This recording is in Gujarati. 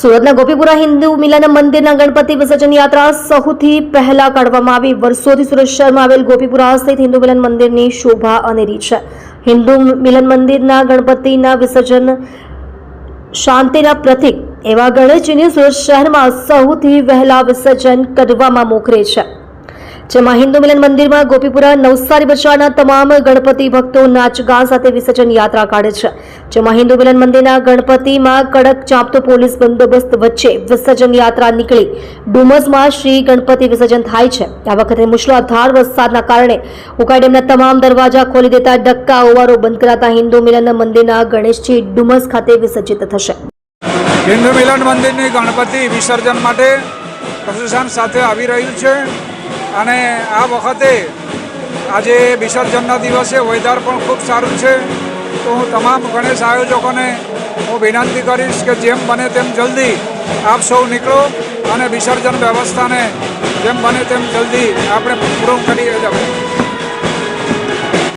સુરતના ગોપીપુરા હિન્દુ મિલન મંદિરના ગણપતિ વિસર્જન યાત્રા સૌથી પહેલા કાઢવામાં આવી. વર્ષોથી સુરત શહેરમાં આવેલ ગોપીપુરા સ્થિત હિન્દુ મિલન મંદિરની શોભા અનેરી છે. હિન્દુ મિલન મંદિરના ગણપતિના વિસર્જન શાંતિના પ્રતીક એવા ગણેશજીની સુરત શહેરમાં સૌથી વહેલા વિસર્જન કરવામાં મોખરે છે. જેમાં હિન્દુ મિલન મંદિરમાં ગોપીપુરા, નવસારી બજારના તમામ ગણપતિ ભક્તો નાચગાન સાથે વિસર્જન યાત્રા કાઢે છે. જેમાં હિન્દુ મિલન મંદિરના ગણપતિમાં કડક ચાંપતો પોલીસ બંદોબસ્ત વચ્ચે વિસર્જન યાત્રા નીકળી. ડુમસમાં શ્રી ગણપતિ વિસર્જન થાય છે. આ વખતે મુશળાધાર વરસાદના કારણે ઉકાઈ ડેમના તમામ દરવાજા ખોલી દેતા ડક્કા ઓવારો બંધ કરાતા હિન્દુ મિલન મંદિરના ગણેશજી ડુમસ ખાતે વિસર્જિત થશે. હિન્દુ મિલન મંદિરની ગણપતિ વિસર્જન માટે પ્રશાસન સાથે આવી રહ્યું છે. અને આ વખતે આજે વિસર્જનના દિવસે વેધર પણ ખૂબ સારું છે. તો હું તમામ ગણેશ આયોજકોને હું વિનંતી કરીશ કે જેમ બને તેમ જલ્દી આપ સૌ નીકળો અને વિસર્જન વ્યવસ્થાને જેમ બને તેમ જલ્દી આપણે પૂરો કરી